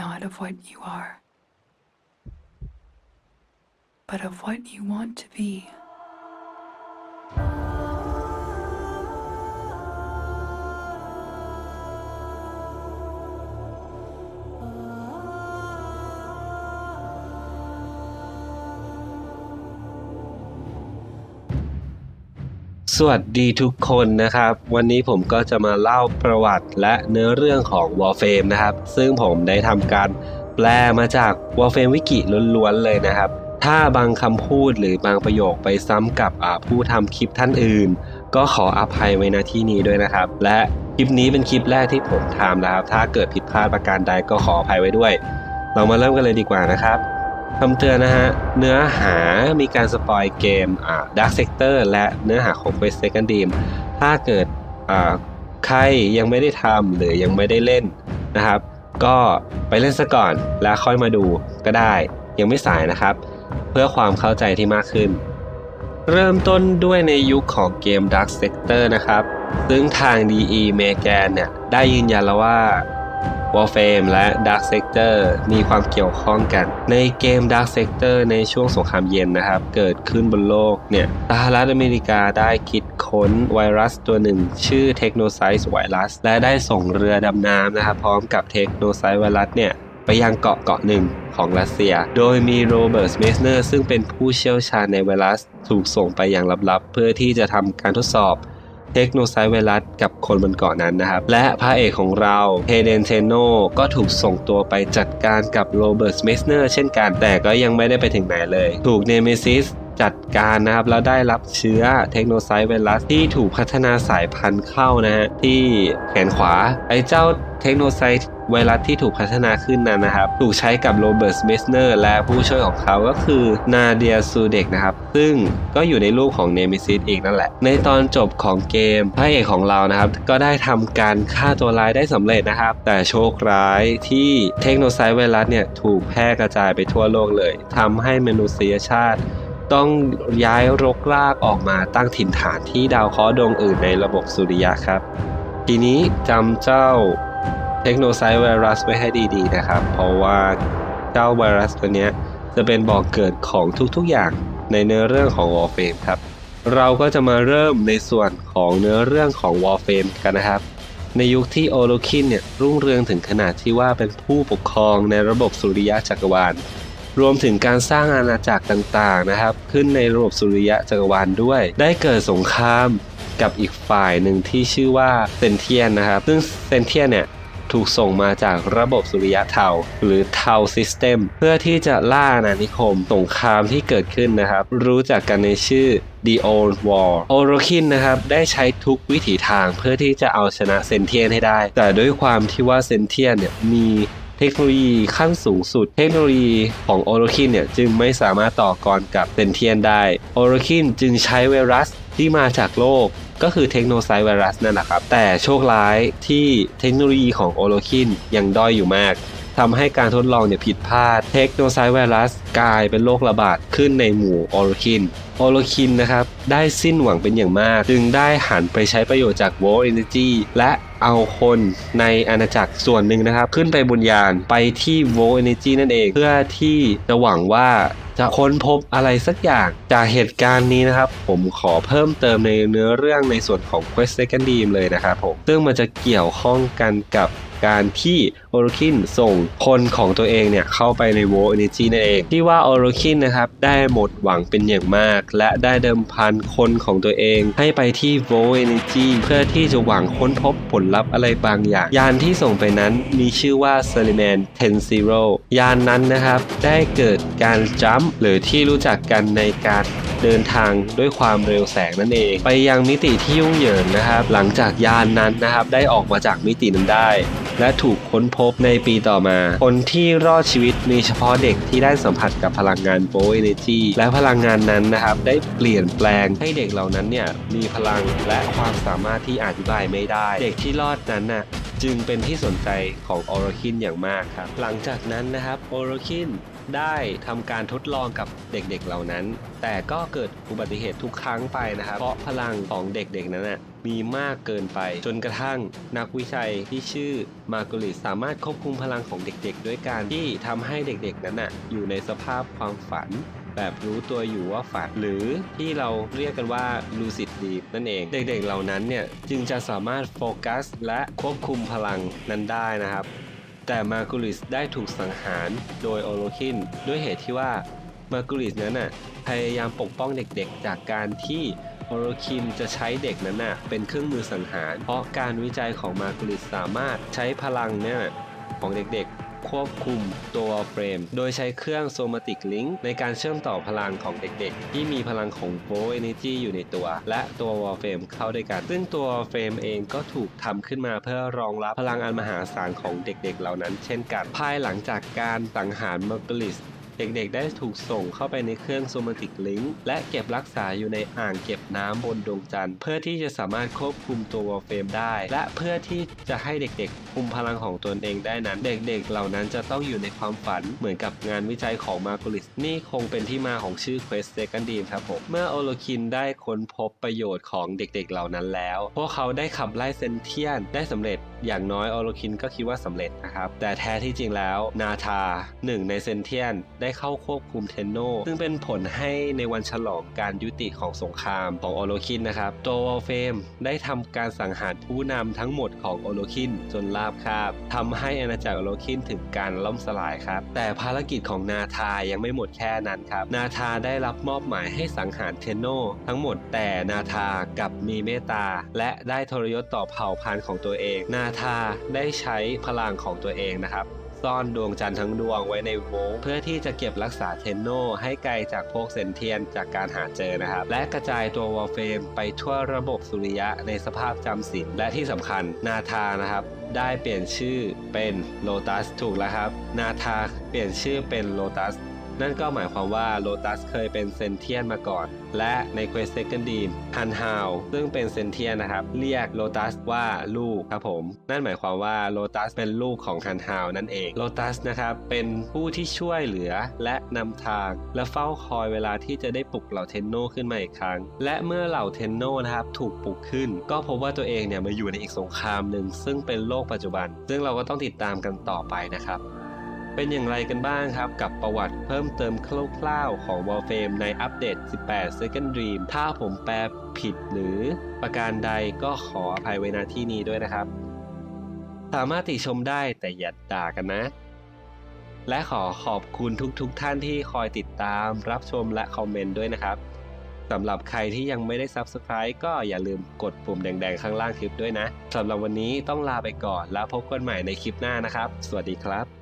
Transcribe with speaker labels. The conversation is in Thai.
Speaker 1: not of what you are, but of what you want to be.
Speaker 2: สวัสดีทุกคนนะครับ วันนี้ผมก็จะมาเล่าประวัติและเนื้อเรื่องของ Warframe นะครับ ซึ่งผมได้ทำการแปลมาจาก Warframe วิกิล้วนๆเลยนะครับ ถ้าบางคำพูดหรือบางประโยคไปซ้ำกับผู้ทำคลิปท่านอื่น ก็ขออภัยไว้ณที่นี้ด้วยนะครับ และคลิปนี้เป็นคลิปแรกที่ผมทำนะครับ ถ้าเกิดผิดพลาดประการใดก็ขออภัยไว้ด้วย เรามาเริ่มกันเลยดีกว่านะครับ คำเตือนนะฮะ เนื้อหามีการสปอยเกมอ่า Dark Sector และเนื้อหาของ Quest Second Dream ถ้าเกิดอ่าใครยังไม่ได้ทำหรือยังไม่ได้เล่นนะครับ ก็ไปเล่นซะก่อนแล้วค่อยมาดูก็ได้ ยังไม่สายนะครับ เพื่อความเข้าใจที่มากขึ้น เริ่มต้นด้วยในยุคของเกม Dark Sector นะครับ ซึ่งทาง DE m e g a n เนี่ยได้ยืนยันแล้วว่า Warframe และ Dark Sector มีความเกี่ยวข้องกัน ในเกม Dark Sector ในช่วงสงครามเย็นนะครับ เกิดขึ้นบนโลกเนี่ยสหรัฐอเมริกาได้คิดค้นไวรัสตัวหนึ่ง ชื่อ Technocyte Virus และได้ส่งเรือดำน้ำนะครับ พร้อมกับ Technocyte Virus เนี่ยไปยังเกาะเกาะหนึ่งของรัสเซีย โดยมีโรเบิร์ตเมสเนอร์ซึ่งเป็นผู้เชี่ยวชาญในไวรัส ถูกส่งไปอย่างลับๆ เพื่อที่จะทำการทดสอบ เทคโนไซเวรัสกับคนบนเกาะนั้นนะครับ และพระเอกของเราเฮเดนเทโนก็ถูกส่งตัวไปจัดการกับโรเบิร์ตเมสเนอร์เช่นกัน แต่ก็ยังไม่ได้ไปถึงไหนเลย ถูกเนเมซิสจัดการนะครับแล้วได้รับเชื้อเทคโนไซต์ไวรัสที่ถูกพัฒนาสายพันธุ์เข้านะฮะที่แขนขวา ไอ้เจ้าเทคโนไซต์ ไวรัสที่ถูกพัฒนาขึ้นนั้นนะครับ ถูกใช้กับโรเบิร์ตเมสเนอร์และผู้ช่วยของเขาก็คือนาเดียซูเด็กนะครับ ซึ่งก็อยู่ในรูปของเนมิซิสอีกนั่นแหละ ในตอนจบของเกมพระเอกของเรานะครับ ก็ได้ทำการฆ่าตัวร้ายได้สำเร็จนะครับ แต่โชคร้ายที่เทคโนไซต์ไวรัสเนี่ยถูกแพร่กระจายไปทั่วโลกเลยทำให้มนุษยชาติต้องย้ายรกรากออกมาตั้งถิ่นฐานที่ดาวเคราะห์ดวงอื่นในระบบสุริยะครับ ทีนี้จำเจ้า เทคโนไซต์ไวรัสไว้ให้ดีๆนะครับ เพราะว่าเจ้าไวรัสตัวนี้จะเป็นบ่อกเกิดของทุกๆอย่างในเนื้อเรื่องของ Warframe ครับ เราก็จะมาเริ่มในส่วนของเนื้อเรื่องของ Warframe กันนะครับ ในยุคที่โอโลคินเนี่ยรุ่งเรืองถึงขนาดที่ว่าเป็นผู้ปกครองในระบบสุริยะจักรวาล รวมถึงการสร้างอาณาจักรต่างๆนะครับ ขึ้นในระบบสุริยะจักรวาลด้วย ได้เกิดสงครามกับอีกฝ่ายหนึ่งที่ชื่อว่าเซนเทียนนะครับ ซึ่งเซนเทียนเนี่ย ถูกส่งมาจากระบบสุริยะเทาหรือเทาซิสเต็มเพื่อที่จะล่าอาณานิคมสงครามที่เกิดขึ้นนะครับ รู้จักกันในชื่อ The Old War โอโรคินนะครับ ได้ใช้ทุกวิถีทางเพื่อที่จะเอาชนะเซนเทียนให้ได้ แต่ด้วยความที่ว่าเซนเทียนเนี่ยมีเทคโนโลยีขั้นสูงสุด เทคโนโลยีของโอโรคินเนี่ยจึงไม่สามารถต่อกรกับเซนเทียนได้โอโรคินจึงใช้ไวรัส ที่มาจากโลกก็คือเทคโนไซไวรัสนั่นแหละครับ แต่โชคร้ายที่เทคโนโลยีของโอโรคินยังด้อยอยู่มากทำให้การทดลองเนี่ยผิดพลาด เทคโนไซไวรัสกลายเป็นโรคระบาดขึ้นในหมู่โอโรคินโอโลคินนะครับ ได้สิ้นหวังเป็นอย่างมาก จึงได้หันไปใช้ประโยชน์จาก v o l Energy และเอาคนในอาณาจักรส่วนหนึ่งนะครับ ขึ้นไปบนยานไปที่ v o l Energy นั่นเอง เพื่อที่จะหวังว่า จะค้นพบอะไรสักอย่างจากเหตุการณ์นี้นะครับ ผมขอเพิ่มเติมในเนื้อเรื่องในส่วนของ Quest Second Dream เลยนะครับผมซึ่งมันจะเกี่ยวข้องกันกับ การที่โอโรคินส่งคนของตัวเองเนี่ยเข้าไปใน v o l Energy นั่นเอง ที่ว่าโอโรคินนะครับได้หมดหวังเป็นอย่างมาก และได้เดิมพันคนของตัวเอง ให้ไปที่ v o l Energy เพื่อที่จะหวังค้นพบผลลัพธ์อะไรบางอย่าง ยานที่ส่งไปนั้นมีชื่อว่า s u l i m a n 10 Zero ยานนั้นนะครับได้เกิดการจัมป์หรือที่รู้จักกันในการ เดินทางด้วยความเร็วแสงนั่นเอง ไปยังมิติที่ยุ่งเหยิงนะครับหลังจากยานนั้นนะครับได้ออกมาจากมิตินั้นได้ และถูกค้นพบในปีต่อมา คนที่รอดชีวิตมีเฉพาะเด็กที่ได้สัมผัสกับพลังงานโบเอเนจีและพลังงานนั้นนะครับได้เปลี่ยนแปลงให้เด็กเหล่านั้นเนี่ยมีพลังและความสามารถที่อธิบายไม่ได้ เด็กที่รอดนั้นน่ะ จึงเป็นที่สนใจของโอโรคินอย่างมากครับ หลังจากนั้นนะครับโอโรคินได้ทำการทดลองกับเด็กๆเหล่านั้น แต่ก็เกิดอุบัติเหตุทุกครั้งไปนะครับ เพราะพลังของเด็กๆนั้นนะมีมากเกินไปจนกระทั่งนักวิจัยที่ชื่อมาร์ก r ริสสามารถควบคุมพลังของเด็กๆ ด้วยการที่ทำให้เด็กๆนั้นนะอยู่ในสภาพความฝัน แบบรู้ตัวอยู่ว่าฝัน หรือที่เราเรียกกันว่า lucid dream นั่นเอง เด็กๆเหล่านั้นเนี่ยจึงจะสามารถโฟกัส และควบคุมพลังนั้นได้นะครับ แต่มาร์กุลิสได้ถูกสังหารโดยโอโลคิน ด้วยเหตุที่ว่ามาร์กุลิสนั้นน่ะพยายามปกป้องเด็กๆ จากการที่โอโลคินจะใช้เด็กนั้นน่ะเป็นเครื่องมือสังหาร เพราะการวิจัยของมาร์กุลิสสามารถใช้พลังเนี่ยของเด็กๆ ควบคุมตัวเฟรม โดยใช้เครื่องโซมาติกลิงในการเชื่อมต่อพลังของเด็กๆ ที่มีพลังของโ o เอเนจีอยู่ในตัว และตัววอลเฟรมเข้าด้วยกัน ซึ่งตัวเฟรมเองก็ถูกทำขึ้นมาเพื่อรองรับพลังอันมหาศาลของเด็กๆ เหล่านั้นเช่นกัน ภายหลังจากการสังหารมัลกลิส เด็กๆ ได้ถูกส่งเข้าไปในเครื่องโซมาติกลิงก์และเก็บรักษาอยู่ในอ่างเก็บน้ำบนดวงจันทร์ เพื่อที่จะสามารถควบคุมตัววอลเฟรมได้ และเพื่อที่จะให้เด็กๆ คุมพลังของตนเองได้นั้น เด็กๆ เหล่านั้นจะต้องอยู่ในความฝันเหมือนกับงานวิจัยของมาร์ก l ลิส นี่คงเป็นที่มาของชื่อ Quest Second Dream ครับผม เมื่อโอโลคินได้ค้นพบประโยชน์ของเด็กๆ เหล่านั้นแล้ว พวกเขาได้ขับไล่เซนเทียนได้สำเร็จอย่างน้อยโอโลคินก็คิดว่าสำเร็จนะครับแต่แท้ที่จริงแล้วนาธาหนึ่งในเซนเทียนได้ได้เข้าควบคุมเทนโน ซึ่งเป็นผลให้ในวันฉลองการยุติของสงครามของโอโลคินนะครับ ตัววอลเฟมได้ทำการสังหารผู้นำทั้งหมดของโอโลคินจนราบคาบทำให้อาณาจักรโอโลคินถึงการล่มสลายครับ แต่ภารกิจของนาธายังไม่หมดแค่นั้นครับ นาธาได้รับมอบหมายให้สังหารเทนโน ทั้งหมดแต่นาธากับมีเมตตา และได้ทรยศต่อเผ่าพันธุ์ของตัวเอง นาธาได้ใช้พลังของตัวเองนะครับ ซ่อนดวงจันทร์ทั้งดวงไว้ในโวงเพื่อที่จะเก็บรักษาเทนโนให้ไกลจากพวกเซนเทียนจากการหาเจอนะครับ และกระจายตัววอลเฟมไปทั่วระบบสุริยะในสภาพจำศีลและที่สำคัญนาธานะครับได้เปลี่ยนชื่อเป็นโลตัสถูกแล้วครับ นาธาเปลี่ยนชื่อเป็นโลตัส นั่นก็หมายความว่าโ o ตัสเคยเป็นเซนเทียนมาก่อน และใน Quest Second Dream ฮันฮาวซึ่งเป็นเซนเทียนนะครับ เรียกโ o ตัสว่าลูกครับผม นั่นหมายความว่าโ o ตัสเป็นลูกของฮันฮาวนั่นเองโ o ตัสนะครับเป็นผู้ที่ช่วยเหลือและนำทาง และเฝ้าคอยเวลาที่จะได้ปลุกเหล่าเทนโนขึ้นมาอีกครั้ง และเมื่อเหล่าเทนโนนะครับถูกปลุกขึ้น ก็พบว่าตัวเองเนี่ยมาอยู่ในอีกสงครามหนึ่งซึ่งเป็นโลกปัจจุบัน ซึ่งเราก็ต้องติดตามกันต่อไปนะครับ เป็นอย่างไรกันบ้างครับ กับประวัติเพิ่มเติมคร่าวๆของ w a r f r a m e ในอัปเดต 18 Second Dream ถ้าผมแปลผิดหรือประการใดก็ขออภัยไว้ณที่นี้ด้วยนะครับ สามารถติชมได้แต่อย่าด่ากันนะ และขอขอบคุณทุกๆทท่านที่คอยติดตามรับชมและคอมเมนต์ด้วยนะครับสำหรับใครที่ยังไม่ได้ Subscribe ก็อย่าลืมกดปุ่มแดงๆ ข้างล่างคลิปด้วยนะสำหรับวันนี้ต้องลาไปก่อนแล้วพบกันใหม่ในคลิปหน้านะครับ สวัสดีครับ